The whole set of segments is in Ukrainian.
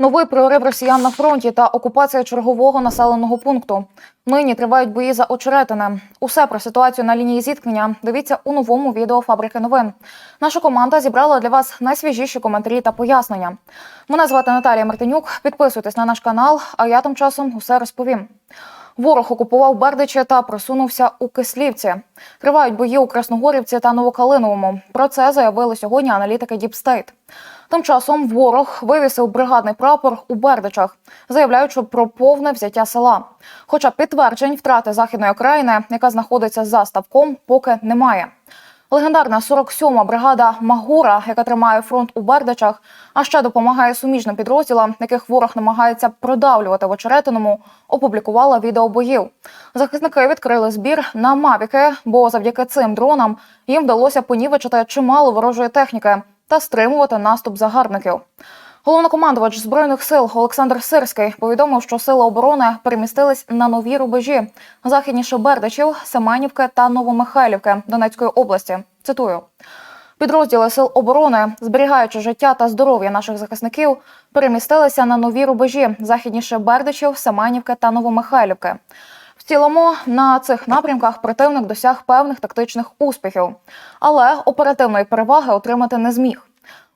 Новий прорив росіян на фронті та окупація чергового населеного пункту. Нині тривають бої за очеретине. Усе про ситуацію на лінії зіткнення. Дивіться у новому відео фабрики новин. Наша команда зібрала для вас найсвіжіші коментарі та пояснення. Мене звати Наталія Мартинюк. Підписуйтесь на наш канал, а я тим часом усе розповім. Ворог окупував Бердичі та просунувся у Кислівці. Тривають бої у Красногорівці та Новокалиновому. Про це заявили сьогодні аналітики Діпстейт. Тим часом ворог вивісив бригадний прапор у Бердичах, заявляючи про повне взяття села. Хоча підтверджень втрати західної окраїни, яка знаходиться за ставком, поки немає. Легендарна 47-ма бригада Магура, яка тримає фронт у Бердачах, а ще допомагає суміжним підрозділам, яких ворог намагається продавлювати в очеретиному, опублікувала відео боїв. Захисники відкрили збір на мавіки, бо завдяки цим дронам їм вдалося понівечити чимало ворожої техніки та стримувати наступ загарбників. Головнокомандувач збройних сил Олександр Сирський повідомив, що сили оборони перемістились на нові рубежі західніше Бердичів, Семенівки та Новомихайлівки Донецької області. Цитую. Підрозділи сил оборони, зберігаючи життя та здоров'я наших захисників, перемістилися на нові рубежі західніше Бердичів, Семенівки та Новомихайлівки. В цілому на цих напрямках противник досяг певних тактичних успіхів, але оперативної переваги отримати не зміг.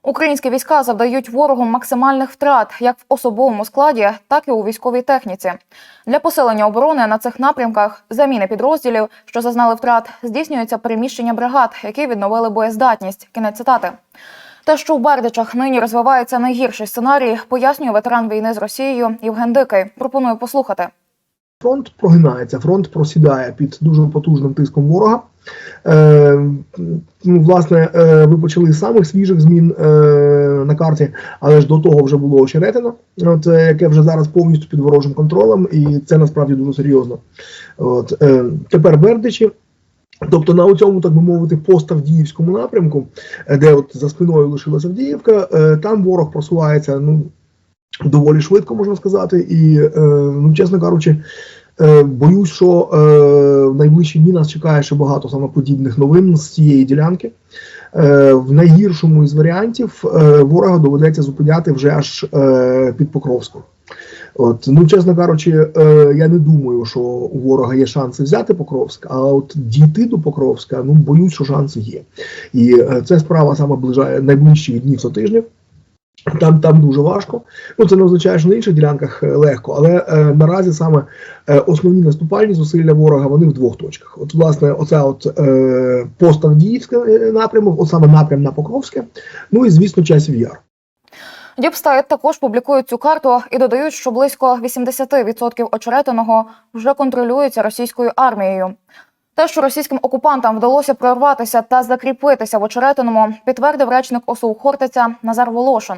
Українські війська завдають ворогу максимальних втрат як в особовому складі, так і у військовій техніці. Для посилення оборони на цих напрямках заміни підрозділів, що зазнали втрат, здійснюється переміщення бригад, які відновили боєздатність. Кінець цитати. Те, що у Бердичах нині розвивається найгірший сценарій, пояснює ветеран війни з Росією Євген Дикий. Пропоную послухати. Фронт прогинається, фронт просідає під дуже потужним тиском ворога. Е, ну, власне, е, ви почали з самих свіжих змін е, на карті, але ж до того вже було очеретино, от, е, яке вже зараз повністю під ворожим контролем, і це насправді дуже серйозно. От, е, тепер Бердичі. Тобто на цьому, так би мовити, поставдіївському напрямку, е, де от за спиною лишилася Авдіївка, е, там ворог просувається ну, доволі швидко, можна сказати, і, е, ну, чесно кажучи, Е, Боюсь, що е, в найближчі дні нас чекає ще багато саме подібних новин з цієї ділянки. Е, в найгіршому із варіантів е, ворога доведеться зупиняти вже аж е, під Покровськом. От, ну, чесно кажучи, е, я не думаю, що у ворога є шанси взяти Покровськ, а от дійти до Покровська, ну боюсь, що шанси є. І е, це справа саме ближає найближчі днів та тижнів. Там там дуже важко. Ну це не означає, що на інших ділянках е, легко, але е, наразі саме е, основні наступальні зусилля ворога вони в двох точках. От, власне, оця от е, поставдіївська е, напрямок, от саме напрям на Покровське. Ну і звісно, часів яр. Діпстайт також публікують цю карту і додають, що близько 80% очеретиного вже контролюється російською армією. Те, що російським окупантам вдалося прорватися та закріпитися в очеретиному, підтвердив речник ОСУ Хортиця Назар Волошин.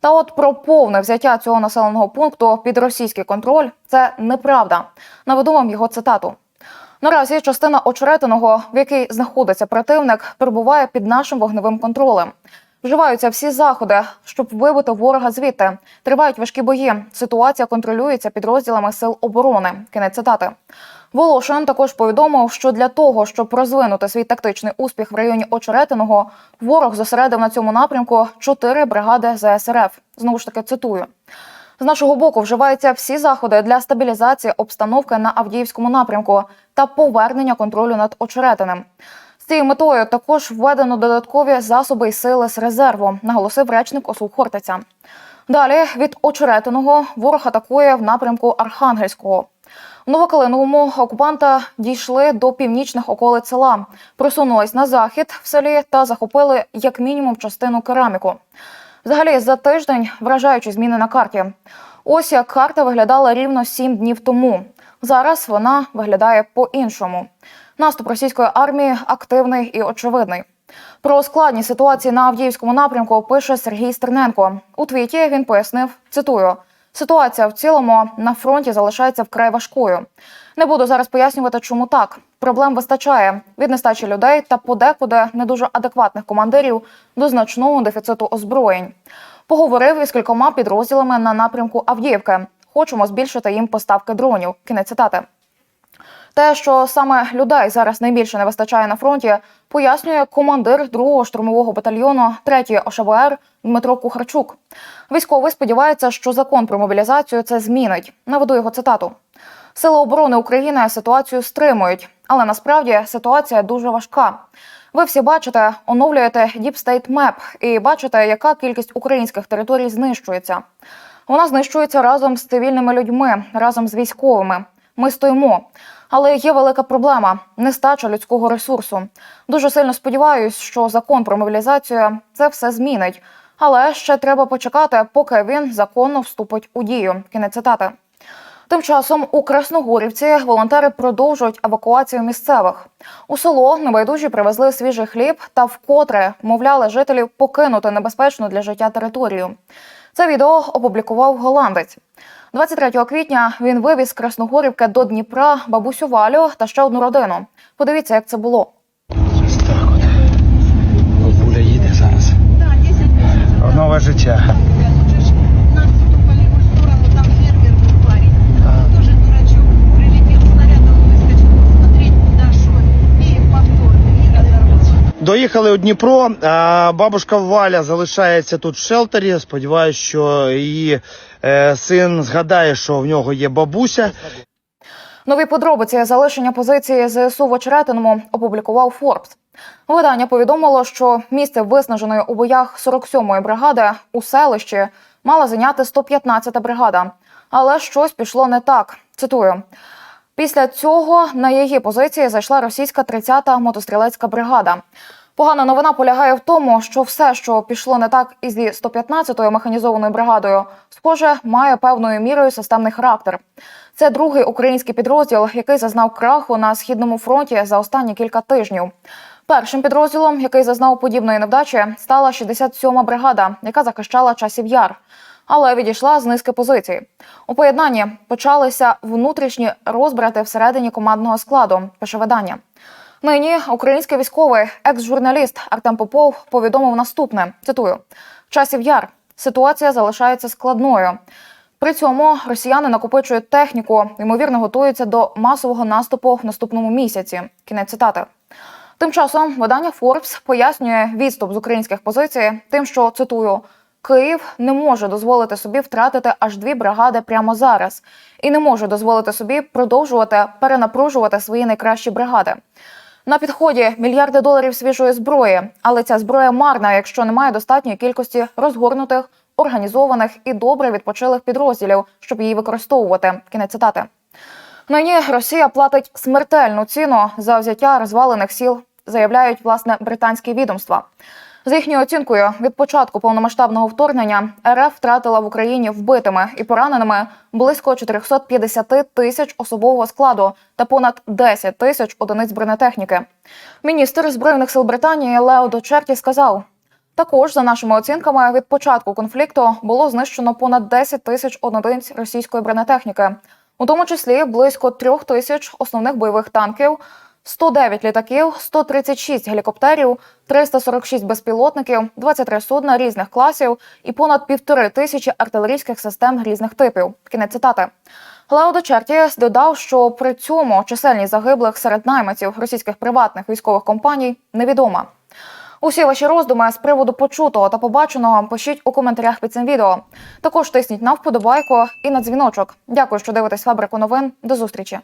Та от про повне взяття цього населеного пункту під російський контроль це неправда. Наведу вам його цитату. Наразі частина очеретиного, в якій знаходиться противник, перебуває під нашим вогневим контролем. Вживаються всі заходи, щоб вибити ворога звідти. Тривають важкі бої. Ситуація контролюється підрозділами сил оборони. Кінець цитати. Волошин також повідомив, що для того, щоб розвинути свій тактичний успіх в районі Очеретиного, ворог зосередив на цьому напрямку чотири бригади ЗСРФ. Знову ж таки цитую. З нашого боку вживаються всі заходи для стабілізації обстановки на Авдіївському напрямку та повернення контролю над очеретиним. З цією метою також введено додаткові засоби і сили з резерву, наголосив речник ОСУ Хортиця. Далі від очеретиного ворог атакує в напрямку Архангельського. В Новокалиновому окупанта дійшли до північних околиць села, просунулись на захід в селі та захопили як мінімум частину кераміку. Взагалі, за тиждень вражаючі зміни на карті. Ось як карта виглядала рівно сім днів тому. Зараз вона виглядає по-іншому. Наступ російської армії активний і очевидний. Про складні ситуації на Авдіївському напрямку пише Сергій Стерненко. У твіті він пояснив, цитую. Ситуація в цілому на фронті залишається вкрай важкою. Не буду зараз пояснювати, чому так. Проблем вистачає від нестачі людей та подекуди не дуже адекватних командирів до значного дефіциту озброєнь. Поговорив із кількома підрозділами на напрямку Авдіївки. Хочемо збільшити їм поставки дронів. Кінець цитати. Те, що саме людей зараз найбільше не вистачає на фронті, пояснює командир 2-го штурмового батальйону 3-ї ОШБР Дмитро Кухарчук. Військовий сподівається, що закон про мобілізацію це змінить. Наведу його цитату. Сили оборони України ситуацію стримують, але насправді ситуація дуже важка. Ви всі бачите, оновлюєте Deep State Map і бачите, яка кількість українських територій знищується. Вона знищується разом з цивільними людьми, разом з військовими. Ми стоїмо. Але є велика проблема нестача людського ресурсу. Дуже сильно сподіваюсь, що закон про мобілізацію це все змінить. Але ще треба почекати, поки він законно вступить у дію. Кінець цитати. Тим часом у Красногорівці волонтери продовжують евакуацію місцевих. У село небайдужі привезли свіжий хліб та вкотре вмовляли жителів покинути небезпечну для життя територію. Це відео опублікував голландець. 23 квітня він вивіз з Красногорівки до Дніпра бабусю Валю та ще одну родину. Подивіться, як це було. Ось так от. Бабуля їде зараз. Да, 10. Нове життя. Доїхали у Дніпро. а Бабушка Валя залишається тут в шелтері. Сподіваюсь, що її е, син згадає, що в нього є бабуся. Нові подробиці залишення позиції ЗСУ в Очеретиному опублікував Форбс. Видання повідомило, що місце виснаженої у боях 47-ї бригади у селищі мала зайняти 115-та бригада. Але щось пішло не так. Цитую. Після цього на її позиції зайшла російська 30-та мотострілецька бригада. Погана новина полягає в тому, що все, що пішло не так із 115-ю механізованою бригадою, схоже, має певною мірою системний характер. Це другий український підрозділ, який зазнав краху на східному фронті за останні кілька тижнів. Першим підрозділом, який зазнав подібної невдачі, стала 67-ма бригада, яка захищала часів яр, але відійшла з низки позицій. У поєднанні почалися внутрішні розбрати всередині командного складу. Пише видання. Нині український військовий екс-журналіст Артем Попов повідомив наступне: цитую: часів яр ситуація залишається складною. При цьому росіяни накопичують техніку, ймовірно, готуються до масового наступу в наступному місяці. Кінець цитати. Тим часом видання Forbes пояснює відступ з українських позицій, тим, що цитую. Київ не може дозволити собі втратити аж дві бригади прямо зараз, і не може дозволити собі продовжувати перенапружувати свої найкращі бригади. На підході мільярди доларів свіжої зброї, але ця зброя марна, якщо немає достатньої кількості розгорнутих, організованих і добре відпочилих підрозділів, щоб її використовувати. Кінець цитати. Нині Росія платить смертельну ціну за взяття розвалених сіл, заявляють власне британські відомства. За їхньою оцінкою, від початку повномасштабного вторгнення РФ втратила в Україні вбитими і пораненими близько 450 тисяч особового складу та понад 10 тисяч одиниць бронетехніки. Міністр збройних сил Британії Лео Дочерті сказав. Також, за нашими оцінками, від початку конфлікту було знищено понад 10 тисяч одиниць російської бронетехніки, у тому числі близько трьох тисяч основних бойових танків, 109 літаків, 136 гелікоптерів, 346 безпілотників, 23 судна різних класів і понад півтори тисячі артилерійських систем різних типів. Кінець цитати. Леодо Чертіс додав, що при цьому чисельність загиблих серед найманців російських приватних військових компаній невідома. Усі ваші роздуми з приводу почутого та побаченого пишіть у коментарях під цим відео. Також тисніть на вподобайку і на дзвіночок. Дякую, що дивитесь фабрику новин. До зустрічі.